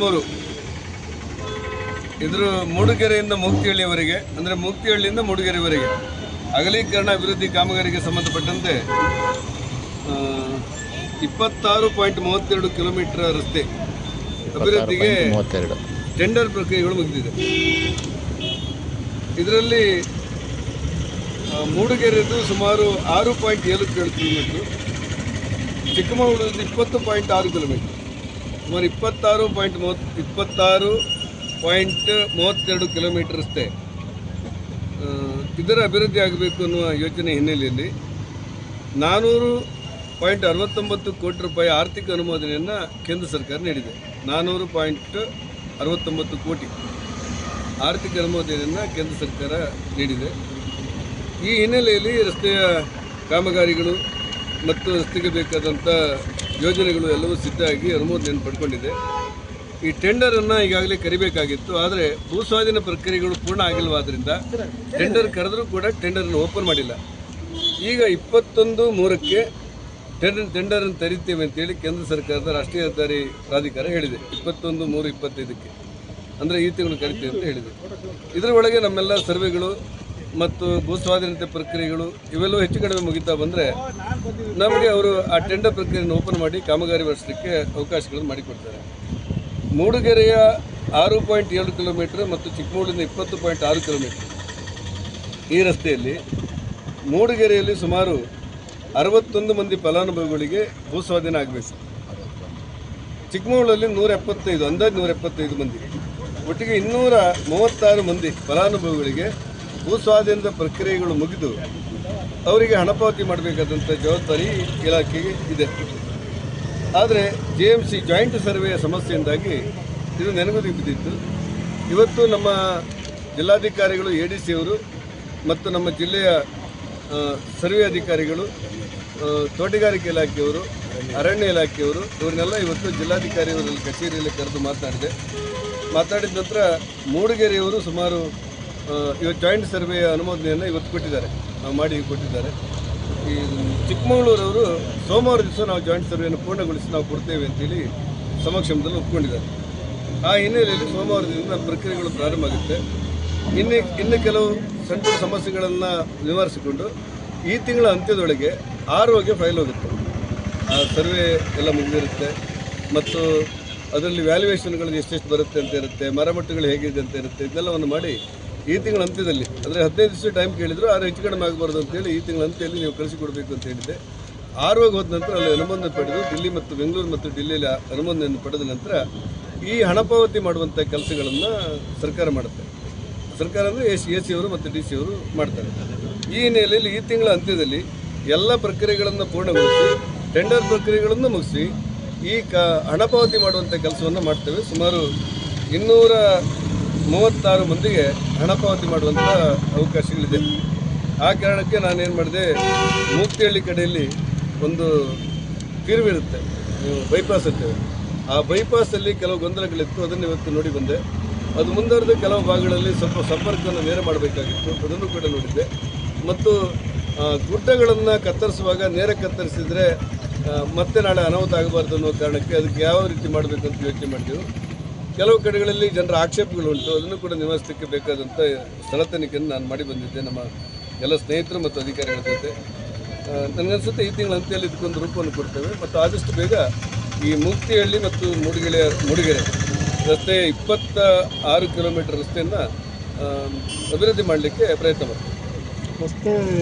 ಇಪ್ಪತ್ತ್ಮೂರು ಇದ್ರ ಮೂಡುಗೆರೆಯಿಂದ ಮುಕ್ತಿಹಳ್ಳಿಯವರೆಗೆ ಅಂದರೆ ಮುಕ್ತಿಹಳ್ಳಿಯಿಂದ ಮೂಡಿಗೆರೆವರೆಗೆ. ಅಗಲೀಕರಣ ಅಭಿವೃದ್ಧಿ ಕಾಮಗಾರಿಗೆ ಸಂಬಂಧಪಟ್ಟಂತೆ ಇಪ್ಪತ್ತಾರು ಪಾಯಿಂಟ್ ಮೂವತ್ತೆರಡು ಕಿಲೋಮೀಟರ್ ರಸ್ತೆ ಅಭಿವೃದ್ಧಿಗೆ ಟೆಂಡರ್ ಪ್ರಕ್ರಿಯೆಗಳು ಮುಗಿದಿದೆ. ಇದರಲ್ಲಿ ಮೂಡಿಗೆರೆದು ಸುಮಾರು ಆರು ಪಾಯಿಂಟ್ ಏಳು ಏಳು ಕಿಲೋಮೀಟ್ರು ಇಪ್ಪತ್ತು ಪಾಯಿಂಟ್ ಆರು ಕಿಲೋಮೀಟ್ರ್. ಸುಮಾರು ಇಪ್ಪತ್ತಾರು ಪಾಯಿಂಟ್ ಮೂವತ್ತು ಇಪ್ಪತ್ತಾರು ಪಾಯಿಂಟ್ ಮೂವತ್ತೆರಡು ಕಿಲೋಮೀಟರ್ ರಸ್ತೆ ಇದರ ಅಭಿವೃದ್ಧಿ ಆಗಬೇಕು ಅನ್ನುವ ಯೋಚನೆ ಹಿನ್ನೆಲೆಯಲ್ಲಿ ನಾನ್ನೂರು ಪಾಯಿಂಟ್ ಅರವತ್ತೊಂಬತ್ತು ಕೋಟಿ ರೂಪಾಯಿ ಆರ್ಥಿಕ ಅನುಮೋದನೆಯನ್ನು ಕೇಂದ್ರ ಸರ್ಕಾರ ನೀಡಿದೆ. ನಾನ್ನೂರು ಪಾಯಿಂಟ್ ಅರವತ್ತೊಂಬತ್ತು ಕೋಟಿ ಆರ್ಥಿಕ ಅನುಮೋದನೆಯನ್ನು ಕೇಂದ್ರ ಸರ್ಕಾರ ನೀಡಿದೆ. ಈ ಹಿನ್ನೆಲೆಯಲ್ಲಿ ರಸ್ತೆಯ ಕಾಮಗಾರಿಗಳು ಮತ್ತು ರಸ್ತೆಗೆ ಬೇಕಾದಂಥ ಯೋಜನೆಗಳು ಎಲ್ಲವೂ ಸಿದ್ಧವಾಗಿ ಅನುಮೋದನೆಯನ್ನು ಪಡ್ಕೊಂಡಿದೆ. ಈ ಟೆಂಡರನ್ನು ಈಗಾಗಲೇ ಕರಿಬೇಕಾಗಿತ್ತು, ಆದರೆ ಭೂಸ್ವಾಧೀನ ಪ್ರಕ್ರಿಯೆಗಳು ಪೂರ್ಣ ಆಗಿಲ್ಲವಾದ್ದರಿಂದ ಟೆಂಡರ್ ಕರೆದರೂ ಕೂಡ ಟೆಂಡರನ್ನು ಓಪನ್ ಮಾಡಿಲ್ಲ. ಈಗ ಇಪ್ಪತ್ತೊಂದು ಮೂರಕ್ಕೆ ಟೆಂಡರ್ ಟೆಂಡರನ್ನು ತರಿತೇವೆ ಅಂತೇಳಿ ಕೇಂದ್ರ ಸರ್ಕಾರದ ರಾಷ್ಟ್ರೀಯ ಹೆದ್ದಾರಿ ಪ್ರಾಧಿಕಾರ ಹೇಳಿದೆ. ಇಪ್ಪತ್ತೊಂದು ಮೂರು ಇಪ್ಪತ್ತೈದಕ್ಕೆ. ಅಂದರೆ ಈ ತಿಂಗಳು ಕರಿತೇವೆ ಅಂತ ಹೇಳಿದೆ. ಇದರ ಒಳಗೆ ನಮ್ಮೆಲ್ಲ ಸರ್ವೆಗಳು ಮತ್ತು ಭೂಸ್ವಾಧೀನತೆ ಪ್ರಕ್ರಿಯೆಗಳು ಇವೆಲ್ಲವೂ ಹೆಚ್ಚು ಕಡಿಮೆ ಮುಗಿತಾ ಬಂದರೆ ನಮಗೆ ಅವರು ಆ ಟೆಂಡರ್ ಪ್ರಕ್ರಿಯೆಯನ್ನು ಓಪನ್ ಮಾಡಿ ಕಾಮಗಾರಿ ಮಾಡಿಸಲಿಕ್ಕೆ ಅವಕಾಶಗಳನ್ನು ಮಾಡಿಕೊಡ್ತಾರೆ. ಮೂಡುಗೆರೆಯ ಆರು ಪಾಯಿಂಟ್ ಏಳು ಕಿಲೋಮೀಟ್ರ್ ಮತ್ತು ಚಿಕ್ಕಮಗಳೂರಿನ ಇಪ್ಪತ್ತು ಪಾಯಿಂಟ್ ಆರು ಕಿಲೋಮೀಟ್ರ್. ಈ ರಸ್ತೆಯಲ್ಲಿ ಮೂಡುಗೆರೆಯಲ್ಲಿ ಸುಮಾರು ಅರವತ್ತೊಂದು ಮಂದಿ ಫಲಾನುಭವಿಗಳಿಗೆ ಭೂಸ್ವಾಧೀನ ಆಗಬೇಕು. ಚಿಕ್ಕಮಗಳೂರಲ್ಲಿ ನೂರ ಎಪ್ಪತ್ತೈದು, ಅಂದಾಜು ನೂರ ಎಪ್ಪತ್ತೈದು ಮಂದಿಗೆ ಒಟ್ಟಿಗೆ ಇನ್ನೂರ ಮೂವತ್ತಾರು ಮಂದಿ ಫಲಾನುಭವಿಗಳಿಗೆ ಭೂಸ್ವಾಧೀನದ ಪ್ರಕ್ರಿಯೆಗಳು ಮುಗಿದು ಅವರಿಗೆ ಹಣ ಪಾವತಿ ಮಾಡಬೇಕಾದಂಥ ಜವಾಬ್ದಾರಿ ಇಲಾಖೆಗೆ ಇದೆ. ಆದರೆ ಜೆ ಎಂ ಸಿ ಜಾಯಿಂಟ್ ಸರ್ವೆಯ ಸಮಸ್ಯೆಯಿಂದಾಗಿ ಇದು ನೆನಗುದಿ ಬಿದ್ದಿತ್ತು. ಇವತ್ತು ನಮ್ಮ ಜಿಲ್ಲಾಧಿಕಾರಿಗಳು ಎ ಡಿ ಸಿ ಅವರು ಮತ್ತು ನಮ್ಮ ಜಿಲ್ಲೆಯ ಸರ್ವೆ ಅಧಿಕಾರಿಗಳು ತೋಟಗಾರಿಕೆ ಇಲಾಖೆಯವರು ಅರಣ್ಯ ಇಲಾಖೆಯವರು ಇವರನ್ನೆಲ್ಲ ಇವತ್ತು ಜಿಲ್ಲಾಧಿಕಾರಿಯವರಲ್ಲಿ, ಕಚೇರಿಯಲ್ಲಿ ಕರೆದು ಮಾತನಾಡಿದೆ ಮಾತಾಡಿದ ನಂತರ ಮೂಡಿಗೆರೆಯವರು ಸುಮಾರು ಇವತ್ತು ಜಾಯಿಂಟ್ ಸರ್ವೆಯ ಅನುಮೋದನೆಯನ್ನು ಇವತ್ತು ಕೊಟ್ಟಿದ್ದಾರೆ. ನಾವು ಮಾಡಿ ಕೊಟ್ಟಿದ್ದಾರೆ. ಈ ಚಿಕ್ಕಮಗಳೂರವರು ಸೋಮವಾರ ದಿವಸ ನಾವು ಜಾಯಿಂಟ್ ಸರ್ವೆಯನ್ನು ಪೂರ್ಣಗೊಳಿಸಿ ನಾವು ಕೊಡ್ತೇವೆ ಅಂತೇಳಿ ಸಮಕ್ಷಮದಲ್ಲಿ ಒಪ್ಕೊಂಡಿದ್ದಾರೆ. ಆ ಹಿನ್ನೆಲೆಯಲ್ಲಿ ಸೋಮವಾರದಿಂದ ಪ್ರಕ್ರಿಯೆಗಳು ಪ್ರಾರಂಭ ಆಗುತ್ತೆ. ಇನ್ನು ಇನ್ನು ಕೆಲವು ಸಣ್ಣ ಸಮಸ್ಯೆಗಳನ್ನು ನಿವಾರಿಸಿಕೊಂಡು ಈ ತಿಂಗಳ ಅಂತ್ಯದೊಳಗೆ ಆರೋಗ್ಯ ಫೈಲ್ ಹೋಗುತ್ತೆ. ಆ ಸರ್ವೆ ಎಲ್ಲ ಮುಗಿದಿರುತ್ತೆ. ಮತ್ತು ಅದರಲ್ಲಿ ವ್ಯಾಲ್ಯೂಯೇಷನ್ಗಳು ಎಷ್ಟೆಷ್ಟು ಬರುತ್ತೆ ಅಂತ ಇರುತ್ತೆ, ಮರಮಟ್ಟುಗಳು ಹೇಗಿದೆ ಅಂತ ಇರುತ್ತೆ ಇದೆಲ್ಲವನ್ನು ಮಾಡಿ ಈ ತಿಂಗಳ ಅಂತ್ಯದಲ್ಲಿ, ಅಂದರೆ ಹದಿನೈದು ದಿವಸ ಟೈಮ್ ಕೇಳಿದ್ರು, ಆದರೆ ಹೆಚ್ಚು ಕಡಿಮೆ ಆಗಬಾರ್ದು ಅಂತೇಳಿ ಈ ತಿಂಗಳ ಅಂತ್ಯದಲ್ಲಿ ನೀವು ಕಳಿಸಿಕೊಡ್ಬೇಕು ಅಂತ ಹೇಳಿದ್ದೆ. ಆರೋಗ್ಯ ಹೋದ ನಂತರ ಅಲ್ಲಿ ಅನುಮೋದನೆ ಪಡೆದು ದಿಲ್ಲಿ ಮತ್ತು ಬೆಂಗಳೂರು ಮತ್ತು ಡಿಲ್ಲಿಯಲ್ಲಿ ಅನುಮೋದನೆಯನ್ನು ಪಡೆದ ನಂತರ ಈ ಹಣ ಪಾವತಿ ಮಾಡುವಂಥ ಕೆಲಸಗಳನ್ನು ಸರ್ಕಾರ ಮಾಡುತ್ತೆ. ಸರ್ಕಾರ ಅಂದರೆ ಎಸ್ ಎ ಸಿ ಅವರು ಮತ್ತು ಡಿ ಸಿ ಅವರು ಮಾಡ್ತಾರೆ. ಈ ಹಿನ್ನೆಲೆಯಲ್ಲಿ ಈ ತಿಂಗಳ ಅಂತ್ಯದಲ್ಲಿ ಎಲ್ಲ ಪ್ರಕ್ರಿಯೆಗಳನ್ನು ಪೂರ್ಣಗೊಳಿಸಿ ಟೆಂಡರ್ ಪ್ರಕ್ರಿಯೆಗಳನ್ನು ಮುಗಿಸಿ ಈ ಕ, ಹಣ ಪಾವತಿ ಮಾಡುವಂಥ ಕೆಲಸವನ್ನು ಮಾಡ್ತೇವೆ. ಸುಮಾರು ಇನ್ನೂರ ಮೂವತ್ತಾರು ಮಂದಿಗೆ ಹಣ ಪಾವತಿ ಮಾಡುವಂಥ ಅವಕಾಶಗಳಿದೆ. ಆ ಕಾರಣಕ್ಕೆ ನಾನೇನು ಮಾಡಿದೆ, ಮೂಕ್ತಿಹಳ್ಳಿ ಕಡೆಯಲ್ಲಿ ಒಂದು ತಿರುವಿರುತ್ತೆ ಬೈಪಾಸ್ ಅಂತೇವೆ ಆ ಬೈಪಾಸಲ್ಲಿ ಕೆಲವು ಗೊಂದಲಗಳಿತ್ತು, ಅದನ್ನು ಇವತ್ತು ನೋಡಿ ಬಂದೆ. ಅದು ಮುಂದುವರೆದ ಕೆಲವು ಭಾಗಗಳಲ್ಲಿ ಸ್ವಲ್ಪ ಸಂಪರ್ಕವನ್ನು ನೇರ ಮಾಡಬೇಕಾಗಿತ್ತು, ಅದನ್ನು ಕೂಡ ನೋಡಿದ್ದೆ. ಮತ್ತು ಗುಡ್ಡಗಳನ್ನು ಕತ್ತರಿಸುವಾಗ ನೇರ ಕತ್ತರಿಸಿದರೆ ಮತ್ತೆ ನಾಳೆ ಅನಾಹುತ ಆಗಬಾರ್ದು ಅನ್ನೋ ಕಾರಣಕ್ಕೆ ಅದಕ್ಕೆ ಯಾವ ರೀತಿ ಮಾಡಬೇಕು ಅಂತ ಯೋಚನೆ ಮಾಡಿದೆವು. ಕೆಲವು ಕಡೆಗಳಲ್ಲಿ ಜನರ ಆಕ್ಷೇಪಗಳು ಉಂಟು. ಅದನ್ನು ಕೂಡ ನಿವಾರಿಸಲಿಕ್ಕೆ ಬೇಕಾದಂಥ ಸ್ಥಳ ತನಿಖೆಯನ್ನು ನಾನು ಮಾಡಿ ಬಂದಿದ್ದೆ. ನಮ್ಮ ಎಲ್ಲ ಸ್ನೇಹಿತರು ಮತ್ತು ಅಧಿಕಾರಿಗಳ ಜೊತೆ. ನನಗನ್ಸುತ್ತೆ ಈ ತಿಂಗಳ ಅಂತ್ಯಲ್ಲಿ ಇದಕ್ಕೊಂದು ರೂಪವನ್ನು ಕೊಡ್ತೇವೆ. ಮತ್ತು ಆದಷ್ಟು ಬೇಗ ಈ ಮುಕ್ತಿಹಳ್ಳಿ ಮತ್ತು ಮೂಡಿಗೆರೆ ಮೂಡಿಗೆರೆ ರಸ್ತೆ ಇಪ್ಪತ್ತ ಆರು ಕಿಲೋಮೀಟರ್ ರಸ್ತೆಯನ್ನು ಅಭಿವೃದ್ಧಿ ಮಾಡಲಿಕ್ಕೆ ಪ್ರಯತ್ನ ಮಾಡ್ತೇವೆ.